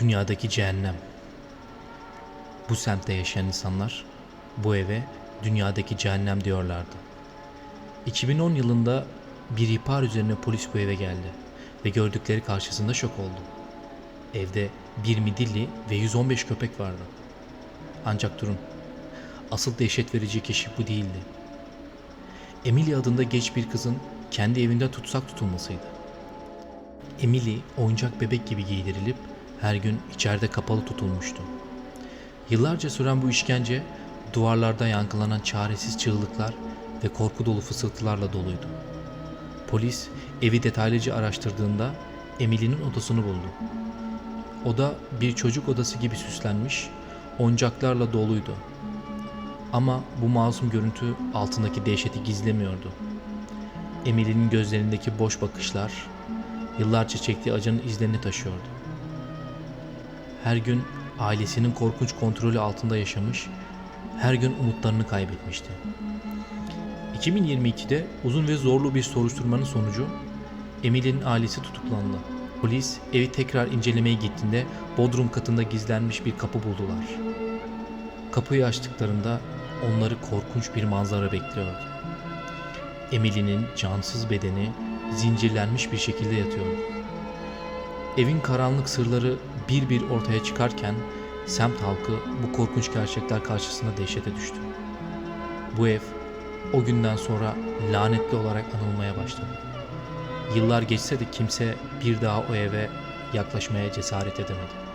Dünyadaki cehennem. Bu semtte yaşayan insanlar bu eve dünyadaki cehennem diyorlardı. 2010 yılında bir ihbar üzerine polis bu eve geldi ve gördükleri karşısında şok oldu. Evde bir midilli ve 115 köpek vardı. Ancak durun, asıl dehşet verici keşif bu değildi. Emily adında genç bir kızın kendi evinde tutsak tutulmasıydı. Emily oyuncak bebek gibi giydirilip her gün içeride kapalı tutulmuştu. Yıllarca süren bu işkence duvarlarda yankılanan çaresiz çığlıklar ve korku dolu fısıltılarla doluydu. Polis evi detaylıca araştırdığında Emily'nin odasını buldu. Oda bir çocuk odası gibi süslenmiş, oyuncaklarla doluydu. Ama bu masum görüntü altındaki dehşeti gizlemiyordu. Emily'nin gözlerindeki boş bakışlar, yıllarca çektiği acının izlerini taşıyordu. Her gün ailesinin korkunç kontrolü altında yaşamış, her gün umutlarını kaybetmişti. 2022'de uzun ve zorlu bir soruşturmanın sonucu Emily'nin ailesi tutuklandı. Polis evi tekrar incelemeye gittiğinde bodrum katında gizlenmiş bir kapı buldular. Kapıyı açtıklarında onları korkunç bir manzara bekliyordu. Emily'nin cansız bedeni zincirlenmiş bir şekilde yatıyordu. Evin karanlık sırları bir bir ortaya çıkarken semt halkı bu korkunç gerçekler karşısında dehşete düştü. Bu ev o günden sonra lanetli olarak anılmaya başladı. Yıllar geçse de kimse bir daha o eve yaklaşmaya cesaret edemedi.